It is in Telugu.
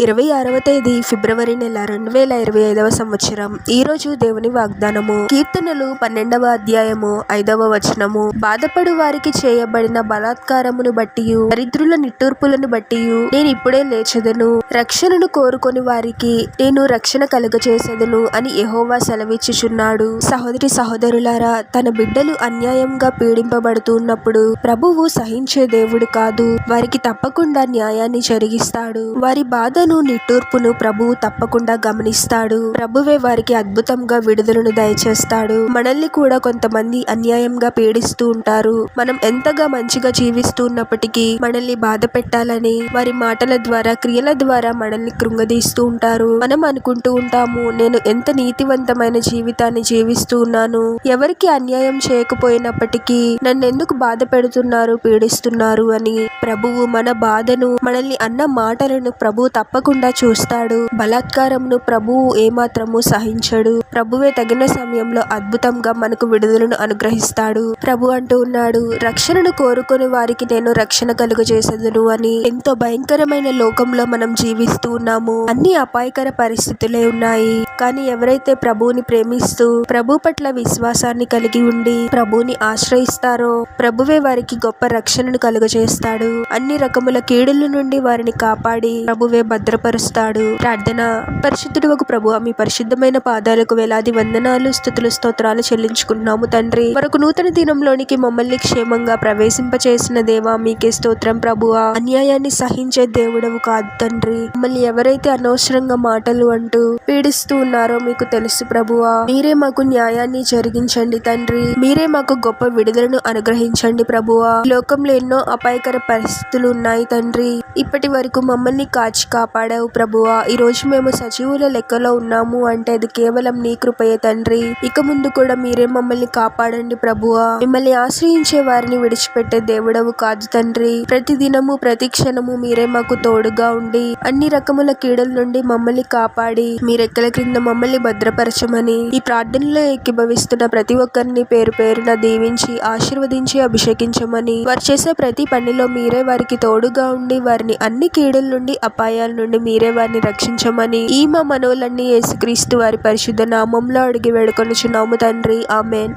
ఇరవై ఆరవ తేదీ ఫిబ్రవరి నెల రెండు వేల ఇరవై ఐదవ సంవత్సరం. ఈ రోజు దేవుని వాగ్దానము. కీర్తనలు పన్నెండవ అధ్యాయము ఐదవ వచనము. బాధపడు వారికి చేయబడిన బలాత్కారమును బట్టి దరిద్రుల నిట్టూర్పులను బట్టి నేను ఇప్పుడే లేచదను. రక్షణను కోరుకొని వారికి నేను రక్షణ కలుగచేసేదను అని యహోవా సెలవిచ్చుచున్నాడు. సహోదరి సహోదరులారా తన బిడ్డలు అన్యాయంగా పీడింపబడుతున్నప్పుడు ప్రభువు సహించే దేవుడు కాదు. వారికి తప్పకుండా న్యాయాన్ని జరిగిస్తాడు. వారి బాధ బాధను నిట్టూర్పును ప్రభువు తప్పకుండా గమనిస్తాడు. ప్రభువే వారికి అద్భుతంగా విడుదలను దయచేస్తాడు. మనల్ని కూడా కొంతమంది అన్యాయంగా పీడిస్తూ ఉంటారు. మనం ఎంతగా మంచిగా జీవిస్తూ ఉన్నప్పటికీ మనల్ని బాధ పెట్టాలని వారి మాటల ద్వారా క్రియల ద్వారా మనల్ని కృంగదీస్తూ ఉంటారు. మనం అనుకుంటూ ఉంటాము నేను ఎంత నీతివంతమైన జీవితాన్ని జీవిస్తూ ఉన్నాను. ఎవరికి అన్యాయం చేయకపోయినప్పటికీ నన్ను ఎందుకు బాధ పెడుతున్నారు పీడిస్తున్నారు అని ప్రభువు మన బాధను మనల్ని అన్న మాటలను ప్రభు తప్పకుండా చూస్తాడు. బలాత్కారంను ప్రభువు ఏమాత్రము సహించడు. ప్రభువే తగిన సమయంలో అద్భుతంగా మనకు విడుదలను అనుగ్రహిస్తాడు. ప్రభు అంటూ ఉన్నాడు రక్షణను కోరుకుని వారికి నేను రక్షణ కలుగజేసేదను అని. ఎంతో భయంకరమైన లోకంలో మనం జీవిస్తూ ఉన్నాము. అన్ని అపాయకర పరిస్థితులే ఉన్నాయి. కానీ ఎవరైతే ప్రభువుని ప్రేమిస్తూ ప్రభు పట్ల విశ్వాసాన్ని కలిగి ఉండి ప్రభువుని ఆశ్రయిస్తారో ప్రభువే వారికి గొప్ప రక్షణను కలుగజేస్తాడు. అన్ని రకముల కీడుల నుండి వారిని కాపాడి ప్రభువే భద్రపరుస్తాడు. ప్రార్థన. పరిశుద్ధుడు ఒక ప్రభు మీ పరిశుద్ధమైన పాదాలకు వేలాది వందనాలు స్థుతులు స్తోత్రాలు చెల్లించుకుంటున్నాము తండ్రి. మరొక నూతన దినంలోనికి మమ్మల్ని క్షేమంగా ప్రవేశింపచేసిన దేవా మీకే స్తోత్రం ప్రభువా. అన్యాయాన్ని సహించే దేవుడవు కాదు తండ్రి. మమ్మల్ని ఎవరైతే అనవసరంగా మాటలు అంటూ పీడిస్తూ ఉన్నారో మీకు తెలుసు ప్రభువా. మీరే మాకు న్యాయాన్ని జరిగించండి తండ్రి. మీరే మాకు గొప్ప విడుదలను అనుగ్రహించండి ప్రభువా. లోకంలో ఎన్నో అపాయకర పరిస్థితులు ఉన్నాయి తండ్రి. ఇప్పటి వరకు మమ్మల్ని కాచి కాపాడావు ప్రభువా. ఈ రోజు మేము సజీవుల లెక్కలో ఉన్నాము అంటే అది కేవలం నీ కృపయే తండ్రి. ఇక ముందు కూడా మీరే మమ్మల్ని కాపాడండి ప్రభువా. మిమ్మల్ని ఆశ్రయించే వారిని విడిచిపెట్టే దేవుడవు కాదు తండ్రి. ప్రతి దినము ప్రతి క్షణము మీరే మాకు తోడుగా ఉండి అన్ని రకముల కీడల నుండి మమ్మల్ని కాపాడి రెక్కల క్రింద మమ్మల్ని భద్రపరచమని ఈ ప్రార్థనలో ఏకీభవిస్తున్న ప్రతి ఒక్కరిని పేరు పేరున దీవించి ఆశీర్వదించి అభిషేకించమని వారు చేసే ప్రతి పనిలో మీరే వారికి తోడుగా ఉండి వారిని అన్ని కీడుల నుండి అపాయాల నుండి మీరే వారిని రక్షించమని ఈ మా మనవులన్నీ యేసుక్రీస్తు వారి పరిశుద్ధ నామంలో అడిగి వేడుకొనుచున్నాము తండ్రి. ఆమెన్.